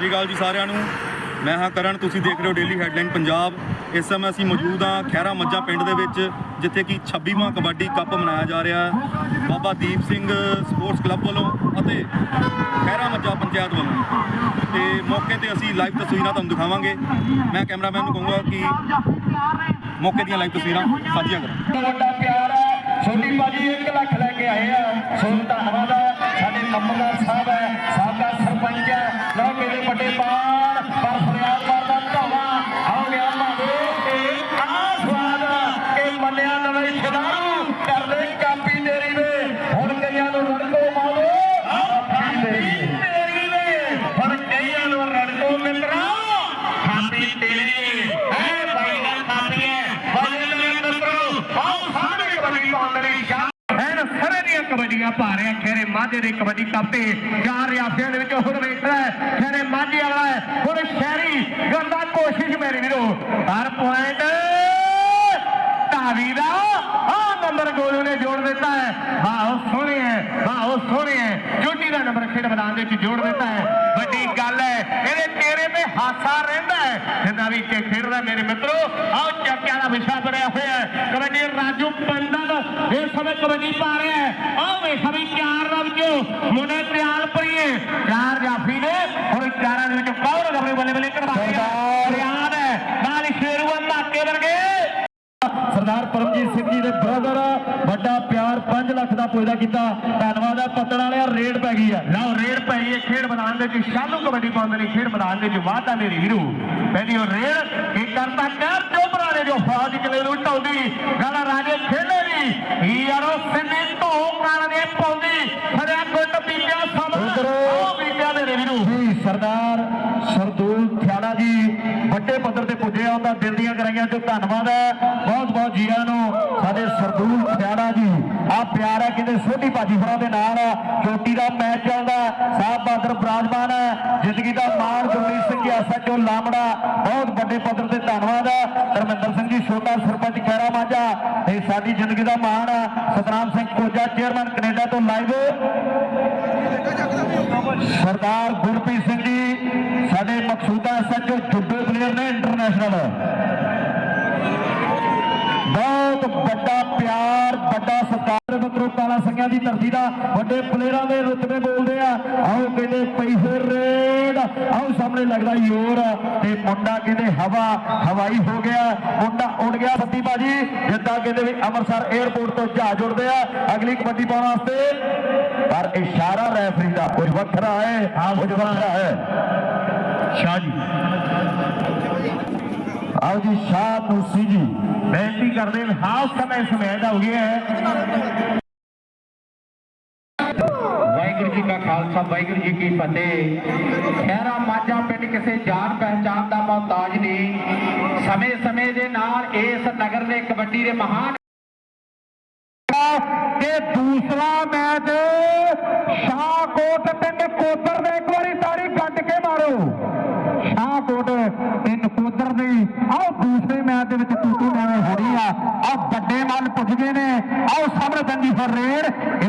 ਸ਼੍ਰੀ ਅਕਾਲ ਜੀ ਸਾਰਿਆਂ ਨੂੰ। ਮੈਂ ਹਾਂ ਕਰਨ, ਤੁਸੀਂ ਦੇਖ ਰਹੇ ਹੋ ਡੇਲੀ ਹੈਡਲਾਈਨ ਪੰਜਾਬ। ਇਸ ਸਮੇਂ ਅਸੀਂ ਮੌਜੂਦ ਹਾਂ ਖਹਿਰਾ ਮੱਝਾ ਪਿੰਡ ਦੇ ਵਿੱਚ, ਜਿੱਥੇ ਕਿ 26ਵਾਂ ਕਬੱਡੀ ਕੱਪ ਮਨਾਇਆ ਜਾ ਰਿਹਾ ਹੈ। ਬਾਬਾ ਦੀਪ ਸਿੰਘ ਸਪੋਰਟਸ ਕਲੱਬ ਵੱਲੋਂ ਅਤੇ ਖਹਿਰਾ ਮੱਝਾ ਪੰਚਾਇਤ ਵੱਲੋਂ। ਤੇ ਮੌਕੇ ਤੇ ਅਸੀਂ ਲਾਈਵ ਤਸਵੀਰਾਂ ਤੁਹਾਨੂੰ ਦਿਖਾਵਾਂਗੇ। ਮੈਂ ਕੈਮਰਾਮੈਨ ਨੂੰ ਕਹੂੰਗਾ ਕਿ ਮੌਕੇ ਦੀਆਂ ਲਾਈਵ ਤਸਵੀਰਾਂ ਸਾਂਝੀਆਂ ਕਰਾਂ। ਵੱਡਾ ਪਿਆਰ ਹੈ। ਛੋਟੀ ਬਾਜੀ 1 ਲੱਖ ਲੈ ਕੇ ਆਏ ਆ। ਸੋ ਧੰਨਵਾਦ ਸਾਡੇ ਕੰਮਕਾਰ ਸਾਹਿਬ ਮੇਰੇ ਵੱਡੇ ਪਾਣ ਪਰ ਫਰਿਆਦ ਕਰਦਾ ਧਾਵਾ ਆਓ ਗਿਆ ਮਾਵੇ ਇਹ ਆ ਸਵਾਦ ਇਹ ਮੰਨਿਆ ਨਵੇਂ ਖਿਡਾਰੂ ਕਰਦੇ ਕਾਪੀ ਤੇਰੀ ਵੇ ਹੁਣ ਕਈਆਂ ਨੂੰ ਰੜਕੋ ਮਾਰੋ। ਕਾਪੀ ਤੇਰੀ ਵੇ ਹੁਣ ਕਈਆਂ ਨੂੰ ਰੜਕੋ ਮਿੱਤਰਾ। ਕਾਪੀ ਤੇਰੀ ਹੈ ਭਾਈ ਦਾ ਕਾਪੀ ਹੈ। ਬਾਜੇ ਮੇਰੇ ਮਿੱਤਰੋ। ਆਓ ਸਾਰੇ ਕਬੱਡੀ ਪਾਉਣ ਲਈ ਸ਼ਾਮ ਐਨ ਸਾਰੇ ਦੀਆਂ ਕਬੱਡੀਆਂ ਖੇਰੇ ਮਾਝੇ ਦੇ ਕਬੱਡੀ ਕੱਪੇ ਚਾਰ ਰਿਆਸਿਆਂ ਦੇ ਵਿੱਚ ਹੁਣ ਵੇਖਦਾ ਹੈ ਮਾਝੇ ਵਾਲਾ ਹੁਣ ਸ਼ਹਿਰੀ ਕਰਦਾ ਕੋਸ਼ਿਸ਼ ਮੇਰੇ ਵੀਰੋ। ਹਰ ਪੁਆਇੰਟ ਧਾਵੀ ਦਾ ਆ ਨੰਬਰ ਗੋਲੂ ਨੇ ਜੋੜ ਦਿੱਤਾ ਹੈ। ਵਾਹ ਸੋਹਣੇ ਹੈ, ਵਾਹ ਸੋਹਣੇ ਹੈ। ਜੋਟੀ ਦਾ ਨੰਬਰ ਖੇਡ ਮੈਦਾਨ ਦੇ ਵਿੱਚ ਜੋੜ ਦਿੱਤਾ ਹੈ। ਵੱਡੀ ਗੱਲ ਹੈ, ਇਹਦੇ ਚਿਹਰੇ ਤੇ ਹਾਸਾ ਰਹਿੰਦਾ ਹੈ। ਜਿੰਨਾ ਵੀ ਕਿ ਖੇਡਦਾ ਮੇਰੇ ਮਿੱਤਰੋ ਆਓ ਚੱਕਿਆਂ ਦਾ ਵਿਸ਼ਾ ਬਣਿਆ ਹੋਇਆ ਹੈ। ਕਬੱਡੀ ਰਾਜੂ ਪੰਡਤ ਇਸ ਸਮੇਂ ਕਬੱਡੀ ਪਾ ਰਿਹਾ ਹੈ। ਆਓ ਵੇਖ ਵੀ ਚਾਰ ਮੁੰਡੇ ਤਿਆਰ ਪਈਏ ਚਾਰ ਜਾਫੀ ਨੇ ਹੁਣ ਚਾਰਾਂ ਦੇ ਵਿੱਚ ਕੌਣ ਆਪਣੇ ਬੱਲੇ ਬੱਲੇ ਕਰਵਾ ਰਿਹਾ? ਰਿਆਦ ਹੈ ਨਾਲ ਹੀ ਸ਼ੇਰੂਆ ਧਾਕੇ ਵਰਗੇ ਸਰਦਾਰ ਪਰਮਜੀਤ ਸਿੰਘ ਜੀ ਦੇ ਬ੍ਰਦਰ ਵੱਡਾ ਪਿਆਰ 5 ਲੱਖ ਦਾ ਪੁੱਜਦਾ ਕੀਤਾ। ਧੰਨਵਾਦ ਹੈ ਪੱਤਣ ਵਾਲਿਆ ਰੇਡ ਪੈ ਗਈ ਆ। ਲਓ ਰੇਡ ਪੈ ਗਈ ਹੈ ਖੇਡ ਮੈਦਾਨ ਦੇ ਵਿੱਚ ਸ਼ਾਲੂ ਕਬੱਡੀ ਪਾਉਂਦੇ ਨੇ ਖੇਡ ਮੈਦਾਨ ਦੇ ਵਿੱਚ ਵਾਧਾ ਮੇਰੀ ਵੀਰੂ ਪਹਿਲੀ ਉਹ ਰੇਡ ਇਹ ਕਰਤਾ ਕਰ ਚੋਬਰਾ ਨੇ ਜੋ ਫੌਜ ਕਿਲੇ ਨੂੰ ਢਾਉਂਦੀ ਗਾਲਾ ਰਾਜੇ ਖੇਲੇ ਨਹੀਂ ਯਾਰੋ ਸਿੰਨੇ ਧੋ ਕਾਲ ਦੇ ਪਾਉਂਦੀ ਖੜਿਆ ਗੁੱਟ ਪੀਂਦਿਆ ਸਮ ਉਹ ਪੀਂਦਿਆ ਮੇਰੇ ਜੀ, ਸਰਦਾਰ ਸਰਦੂਲ ਖਿਆਲਾ ਜੀ, ਵੱਡੇ ਪੱਧਰ ਤੇ ਪੁੱਜੇ ਆ, ਉਹਦਾ ਦਿਲ ਦੀਆਂ ਕਰਾਈਆਂ ਤੇ ਧੰਨਵਾਦ ਹੈ। ਬਹੁਤ ਬਹੁਤ ਜੀਆਂ ਨੂੰ ਸਾਡੇ ਸਰਦੂਲ ਖਿਆਲਾ ਜੀ। ਆ ਪਿਆਰ ਹੈ ਕਿਤੇ ਸੋਢੀ ਭਾਜੀ ਫਰਾਂ ਦੇ ਨਾਲ। ਚੋਟੀ ਦਾ ਮੈਚ ਚੱਲਦਾ ਸਾਹਿਬ ਬਾਦਰ ਬਰਾਜਮਾਨ ਹੈ। ਜ਼ਿੰਦਗੀ ਦਾ ਮਾਣ ਗੁਰਮੀਤ ਸਿੰਘ ਜੀ ਐਸਐਚਓ ਲਾਮੜਾ। ਬਹੁਤ ਵੱਡੇ ਪੱਧਰ ਤੇ ਧੰਨਵਾਦ ਹੈ। ਧਰਮਿੰਦਰ ਸਿੰਘ ਜੀ, ਛੋਟਾ ਸਰਪੰਚ ਖੈਰਾ ਮਾਝਾ। ਇਹ ਸਾਡੀ ਜ਼ਿੰਦਗੀ ਦਾ ਮਾਣ ਹੈ। ਸਤਨਾਮ ਸਿੰਘ ਕੋਜਾ ਚੇਅਰਮੈਨ ਕੈਨੇਡਾ ਤੋਂ ਲਾਈਵ ਸਰਦਾਰ ਗੁਰਪ੍ਰੀਤ ਸਿੰਘ ਜੀ, ਸਾਡੇ ਮਕਸੂਦਾ ਐਸਐਚਓ ਜੁੱਬੇ ਪਲੇਅਰ ਨੇ ਇੰਟਰਨੈਸ਼ਨਲ ਬਹੁਤ ਵੱਡਾ ਪਿਆਰ, ਵੱਡਾ ਸਤਿਕਾਰ ਸਿੰਘਾਂ ਦੀ ਧਰਤੀ ਦਾ ਵੱਡੇ ਪਲੇਅਰਾਂ ਦੇ ਰੁਤਬੇ ਬੋਲਦੇ ਆ। ਆਓ ਕਹਿੰਦੇ ਪੈਸੇ ਰੇਡ। ਆਓ ਸਾਹਮਣੇ ਲੱਗਦਾ ਯੋਰ ਤੇ ਮੁੰਡਾ ਕਹਿੰਦੇ ਹਵਾ ਹਵਾਈ ਹੋ ਗਿਆ। ਮੁੰਡਾ ਉੱਡ ਗਿਆ ਸੱਤੀ ਬਾਜੀ। ਜਿੱਦਾਂ ਕਹਿੰਦੇ ਵੀ ਅੰਮ੍ਰਿਤਸਰ 에ਅਰਪੋਰਟ ਤੋਂ ਜਹਾਜ਼ ਉੱਡਦੇ ਆ। ਅਗਲੀ ਕਬੱਡੀ ਪਾਉਣ ਵਾਸਤੇ। ਪਰ ਇਸ਼ਾਰਾ ਰੈਫਰੀ ਦਾ ਕੁਝ ਵੱਖਰਾ ਹੈ ਕੁਝ ਵੱਖਰਾ ਹੈ। ਸ਼ਾਹ ਜੀ। ਆਓ ਜੀ ਸ਼ਾਹ ਨੂਸੀ ਜੀ। ਬੇਨਤੀ ਕਰਦੇ ਹਾਂ ਸਮੇਂ ਸਮੇਂ ਦਾ ਹੋ ਗਿਆ ਹੈ ਵਾਹਿਗੁਰੂ ਜੀ ਕਾ ਖਾਲਸਾ ਵਾਹਿਗੁਰੂ ਜੀ ਕੀ ਫਤਿਹ। ਖੈਰਾ ਮਾਝਾ ਪਿੰਡ ਕਿਸੇ ਜਾਣ ਪਹਿਚਾਨ ਦਾ ਮੁਹਤਾਜ ਨਹੀਂ। ਸਮੇਂ-ਸਮੇਂ ਦੇ ਨਾਲ ਇਸ ਨਗਰ ਨੇ ਕਬੱਡੀ ਦੇ ਮਹਾਨ ਤੇ ਦੂਸਰਾ ਮੈਚ ਸ਼ਾਹਕੋਟ ਪਿੰਡ ਕੋਤਰ ਦੇ ਇੱਕ ਵਾਰੀ ਤਾੜੀ ਕੱਢ ਕੇ ਮਾਰੋ ਸ਼ਾਹਕੋਟ ਤੇ ਨਕੋਦਰ ਦੀ ਆਓ ਦੂਸਰੇ ਮੈਚ ਦੇ ਵਿੱਚ ਟੂਟੂ ਨਵੇਂ ਹੋਣੀ ਆ ਆ ਵੱਡੇ ਮੱਲ ਪੁੱਜ ਗਏ ਨੇ ਆਓ ਸਾਹਮਣੇ ਦੰਦੀ ਫਰ ਰੇਡ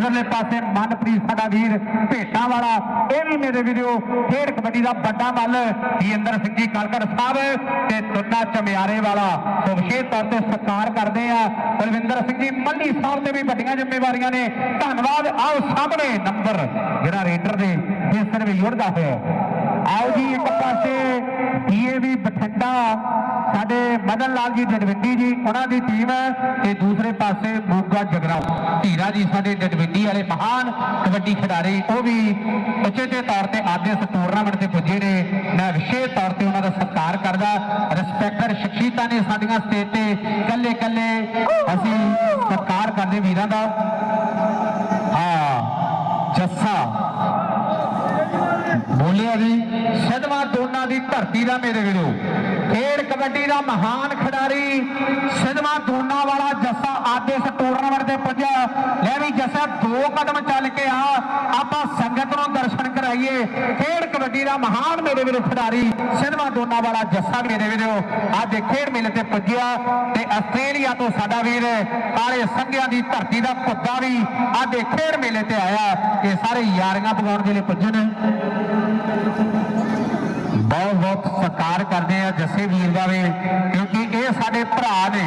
ਇਧਰਲੇ ਮਨਪ੍ਰੀਤ ਸਾਡਾ ਵੀਰ ਭੇਟਾਂ ਵਾਲਾ, ਇਹ ਵੀ ਮੇਰੇ ਵੀਡੀਓ ਖੇਡ ਕਬੱਡੀ ਦਾ ਵੱਡਾ ਮੱਲ ਜੀਂਦਰ ਸਿੰਘ ਜੀ ਕਲਕਰ ਸਾਹਿਬ ਤੇ ਤੁੰਨਾ ਚਮਿਆਰੇ ਵਾਲਾ। ਸੋ ਵਿਸ਼ੇਸ਼ ਤੌਰ ਤੇ ਸਤਿਕਾਰ ਕਰਦੇ ਆ ਬਲਵਿੰਦਰ ਸਿੰਘ। ਜੀ ਮੱਲੀ ਸਾਹਿਬ ਤੇ ਵੀ ਵੱਡੀਆਂ ਜ਼ਿੰਮੇਵਾਰੀਆਂ ਨੇ। ਧੰਨਵਾਦ। ਆਓ ਸਾਹਮਣੇ ਨੰਬਰ ਜਿਹੜਾ ਰੇਡਰ ਦੇ ਇਸ ਹਿੱਸੇ ਵੀ ਜੁੜਦਾ ਹੋਇਆ। ਆਓ ਜੀ, ਇੱਕ ਪਾਸੇ ਡੀਏਵੀ ਬਠਿੰਡਾ, ਸਾਡੇ ਮਦਨ ਲਾਲ ਜੀ ਡਡਵਿੰਡੀ ਜੀ, ਉਹਨਾਂ ਦੀ ਟੀਮ ਹੈ ਤੇ ਦੂਸਰੇ ਪਾਸੇ ਮੋਗਾ ਜਗਰਾਉਂ। ਧੀਰਾ ਜੀ ਸਾਡੇ ਡਡਵਿੰਡੀ ਵਾਲੇ ਮਹਾਨ ਕਬੱਡੀ ਖਿਡਾਰੀ, ਉਹ ਵੀ ਉਚੇਤੇ ਤੌਰ ਤੇ ਅੱਜ ਇਸ ਟੂਰਨਾਮੈਂਟ ਤੇ ਪੁੱਜੇ ਨੇ। ਮੈਂ ਵਿਸ਼ੇਸ਼ ਤੌਰ ਤੇ ਉਹਨਾਂ ਦਾ ਸਤਿਕਾਰ ਕਰਦਾ ਰਿਸਪੈਕਟਰ ਸ਼ਖਸੀਅਤਾਂ ਨੇ ਸਾਡੀਆਂ ਸਟੇਜ ਤੇ ਕੱਲੇ ਕੱਲੇ ਅਸੀਂ ਸਤਿਕਾਰ ਕਰਦੇ ਵੀਰਾਂ ਦਾ ਹਾਂ ਜੱਸਾ ਬੋਲਿਆ ਜੀ ਸਦਵਾ ਦੋਨਾਂ ਦੀ ਧਰਤੀ ਦਾ ਮੇਰੇ ਵੀਰੋ। ਖੇਡ ਕਬੱਡੀ ਦਾ ਮਹਾਨ ਖਿਡਾਰੀ ਸਦਵਾ ਦੋਨਾ ਵਾਲਾ ਜੱਸਾ ਅੱਜ ਇਸ ਟੂਰਨਾਮੈਂਟ ਤੇ ਪੁੱਜਿਆ। ਲੈ ਵੀ ਜੱਸਾ, ਦੋ ਕਦਮ ਚੱਲ ਕੇ ਆ। ਆਪਾਂ ਦਰਸ਼ਨ ਖੇਡ ਕਬੱਡੀ ਦਾ ਮਹਾਨ ਮੇਰੇ ਵੀਰੋ ਖਿਡਾਰੀ ਸਦਵਾ ਦੋਨਾਂ ਵਾਲਾ ਜੱਸਾ ਮੇਰੇ ਵੀਰੋ। ਅੱਜ ਖੇਡ ਮੇਲੇ ਤੇ ਪੁੱਜਿਆ ਤੇ ਆਸਟ੍ਰੇਲੀਆ ਤੋਂ ਸਾਡਾ ਵੀਰ, ਕਾਲੇ ਸੰਘਿਆਂ ਦੀ ਧਰਤੀ ਦਾ ਕੁੱਤਾ ਵੀ ਅੱਜ ਖੇਡ ਮੇਲੇ ਤੇ ਆਇਆ। ਇਹ ਸਾਰੇ ਯਾਰੀਆਂ ਪਗਾਉਣ ਦੇ ਲਈ ਪੁੱਜੇ ਬਹੁਤ ਬਹੁਤ ਸਤਿਕਾਰ ਕਰਦੇ ਆ ਜੱਸੇ ਵੀਰ ਦਾ ਵੀ, ਕਿਉਂਕਿ ਇਹ ਸਾਡੇ ਭਰਾ ਨੇ।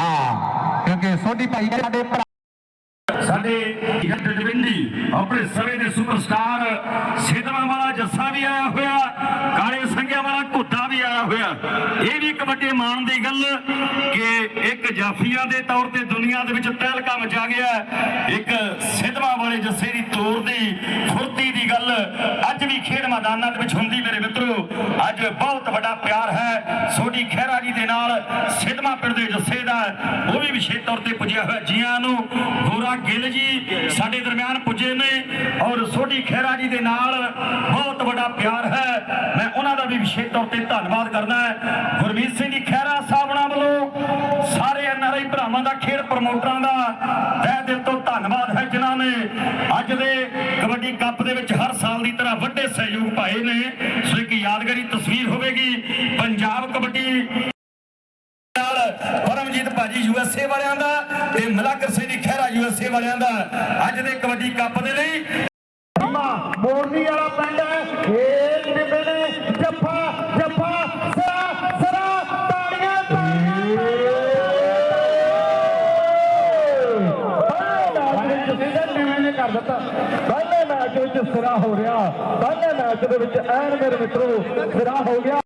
ਹਾਂ, ਕਿਉਂਕਿ ਸੋਢੀ ਭਾਈ ਸਾਡੇ ਭਰਾ ਸਾਡੇ ਹਿੱਟ ਆਪਣੇ ਸਮੇਂ ਦੇ ਸੁਪਰਸਟਾਰ ਸਿੱਧਵਾਂ ਵਾਲਾ ਜੱਸਾ ਵੀ ਆਇਆ ਹੋਇਆ ਕਾਲੇ ਸੰਗਿਆ ਵਾਲਾ ਘੁੱਟਾ ਵੀ ਆਇਆ ਹੋਇਆ। ਇਹ ਵੀ ਇੱਕ ਵੱਡੇ ਮਾਣ ਦੀ ਗੱਲ ਕਿ ਇੱਕ ਜਾਫੀਆਂ ਦੇ ਤੌਰ ਤੇ ਦੁਨੀਆ ਦੇ ਵਿੱਚ ਤਹਿਲਕਾ ਮਚਾ ਗਿਆ ਇੱਕ ਸਿੱਧਵਾਂ ਵਾਲੇ ਜੱਸੇ ਦੀ ਤੋਰ ਦੀ, ਫੁਰਤੀ ਦੀ ਗੱਲ ਅੱਜ ਵੀ ਖੇਡ ਮੈਦਾਨਾਂ ਦੇ ਵਿੱਚ ਹੁੰਦੀ ਮੇਰੇ ਮਿੱਤਰੋ। ਅੱਜ ਬਹੁਤ ਵੱਡਾ ਪਿਆਰ ਹੈ। ਸੋਢੀ ਖਹਿਰਾ ਜੀ ਦੇ ਨਾਲ ਸਿੱਧਵਾਂ ਪਿੰਡ ਦੇ ਜੱਸੇ ਦਾ ਉਹ ਵੀ ਵਿਸ਼ੇਸ਼ ਤੌਰ ਤੇ ਪੁੱਜਿਆ ਹੋਇਆ ਜੀਆਂ ਨੂੰ। ਗੋਰਾ ਗਿੱਲ ਜੀ ਸਾਡੇ ਦਰਮਿਆਨ ਪੁੱਜੇ ਨੇ ਔਰ ਸੋਢੀ ਖਹਿਰਾ ਜੀ ਦੇ ਨਾਲ ਬਹੁਤ ਵੱਡਾ ਪਿਆਰ ਹੈ। ਮੈਂ ਉਹਨਾਂ ਦਾ ਵੀ ਵਿਸ਼ੇਸ਼ ਤੌਰ ਤੇ ਧੰਨਵਾਦ ਕਰਦਾ ਗੁਰਮੀਤ ਸਿੰਘ ਜੀ ਖਹਿਰਾ ਸਾਹਿਬਾਂ ਵੱਲੋਂ ਸਾਰੇ ਐਨਆਰਆਈ ਭਰਾਵਾਂ ਦਾ ਖੇਡ ਪ੍ਰਮੋਟਰਾਂ ਦਾ ਤਹਿ ਦਿਲ ਤੋਂ ਧੰਨਵਾਦ ਹੈ ਜਿਨ੍ਹਾਂ ਨੇ ਅੱਜ ਦੇ ਕਬੱਡੀ ਕੱਪ ਦੇ ਵਿੱਚ ਹਰ ਸਾਲ ਦੀ ਤਰ੍ਹਾਂ ਵੱਡੇ ਸਹਿਯੋਗ ਪਾਏ ਨੇ। ਸੋ ਇੱਕ ਯਾਦਗਾਰੀ ਤਸਵੀਰ ਹੋਵੇਗੀ। ਪੰਜਾਬ ਕਬੱਡੀ ਨਾਲ ਪਰਮਜੀਤ ਭਾਜੀ ਯੂਐਸਏ ਵਾਲਿਆਂ ਦਾ ਤੇ ਮਲਾਕਰ ਸਿੰਘ ਜੀ ਖਹਿਰਾ ਯੂਐਸਏ ਵਾਲਿਆਂ ਦਾ ਅੱਜ ਦੇ ਕਬੱਡੀ ਕੱਪ ਦੇ ਲਈ। ਮੋਰਨੀ ਵਾਲਾ ਪਿੰਡ ਹੈ ਖੇਡ ਨਿੰਬੇ ਨੇ ਜੱਫਾ ਜੱਫਾ ਸਰਾ ਸਰਾ ਤਾੜੀਆਂ ਤਾੜੀਆਂ ਪਹਿਲੇ ਮੈਚ ਵਿੱਚ ਸਿਰਾ ਹੋ ਰਿਹਾ। ਪਹਿਲੇ ਮੈਚ ਦੇ ਵਿੱਚ ਐਨ ਮੇਰੇ ਮਿੱਤਰੋ, ਸਿਰਾ ਹੋ ਗਿਆ।